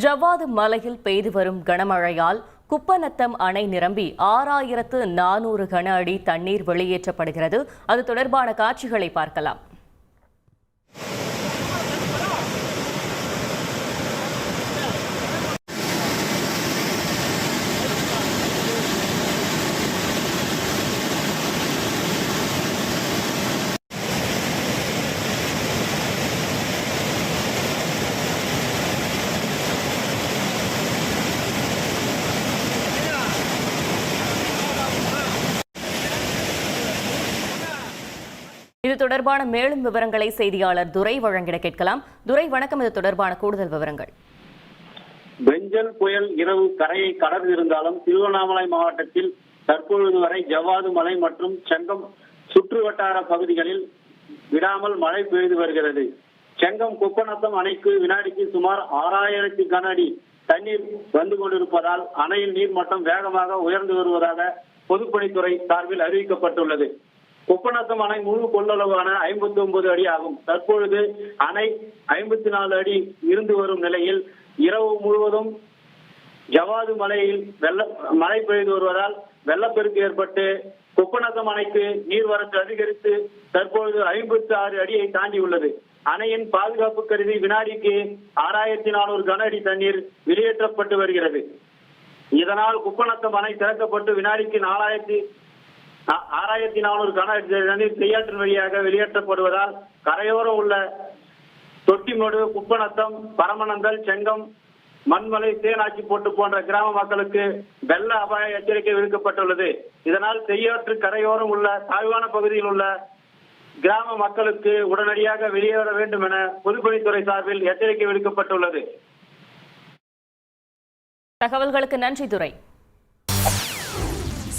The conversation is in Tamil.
ஜவ்வாது மலையில் பெய்து வரும் கனமழையால் குப்பநத்தம் அணை நிரம்பி ஆறாயிரத்து நானூறு கன அடி தண்ணீர் வெளியேற்றப்படுகிறது. அது தொடர்பான காட்சிகளை பார்க்கலாம். இது தொடர்பான மேலும் விவரங்களை செய்தியாளர் துரை வழங்கிட கேட்கலாம். துரை வணக்கம். இது தொடர்பான கூடுதல் விவரங்கள். பெஞ்சல் புயல் இரவு கரையை கடந்திருந்தாலும் திருவண்ணாமலை மாவட்டத்தில் தற்பொழுது வரை ஜவ்வாது மலை மற்றும் செங்கம் சுற்று வட்டார பகுதிகளில் விடாமல் மழை பெய்து வருகிறது. செங்கம் குப்பநத்தம் அணைக்கு வினாடிக்கு சுமார் ஆறாயிரத்தி கனஅடி தண்ணீர் வந்து கொண்டிருப்பதால் அணையின் நீர்மட்டம் வேகமாக உயர்ந்து வருவதாக பொதுப்பணித்துறை சார்பில் அறிவிக்கப்பட்டுள்ளது. குப்பநத்தம் அணை முழு கொள்ளளவான ஐம்பத்தி ஒன்பது அடி ஆகும். தற்பொழுது அணை ஐம்பத்தி நாலு அடி இருந்து வரும் நிலையில் இரவு முழுவதும் ஜவாது மலையில் வெள்ள மழை பெய்து வருவதால் வெள்ளப்பெருக்கு ஏற்பட்டு குப்பநத்தம் அணைக்கு நீர்வரத்து அதிகரித்து தற்பொழுது ஐம்பத்தி ஆறு அடியை தாண்டி உள்ளது. அணையின் பாதுகாப்பு கருதி வினாடிக்கு ஆறாயிரத்தி நானூறு கன அடி தண்ணீர் வெளியேற்றப்பட்டு வருகிறது. இதனால் குப்பநத்தம் அணை திறக்கப்பட்டு வினாடிக்கு நாலாயிரத்தி ஆறாயிரத்தி நானூறு கன அடி தண்ணீர் செய்யாற்றின் வழியாக வெளியேற்றப்படுவதால் கரையோரம் உள்ள தொட்டிமடு குப்பநத்தம் பரமநந்தல் செங்கம் மண்மலை தேனாச்சி போட்டு போன்ற கிராம மக்களுக்கு வெள்ள அபாய எச்சரிக்கை விடுக்கப்பட்டுள்ளது. இதனால் செய்யாற்று கரையோரம் உள்ள தாழ்வான பகுதியில் உள்ள கிராம மக்களுக்கு உடனடியாக வெளியேற வேண்டும் என பொதுப்பணித்துறை சார்பில் எச்சரிக்கை விடுக்கப்பட்டுள்ளது. தகவல்களுக்கு நன்றி துறை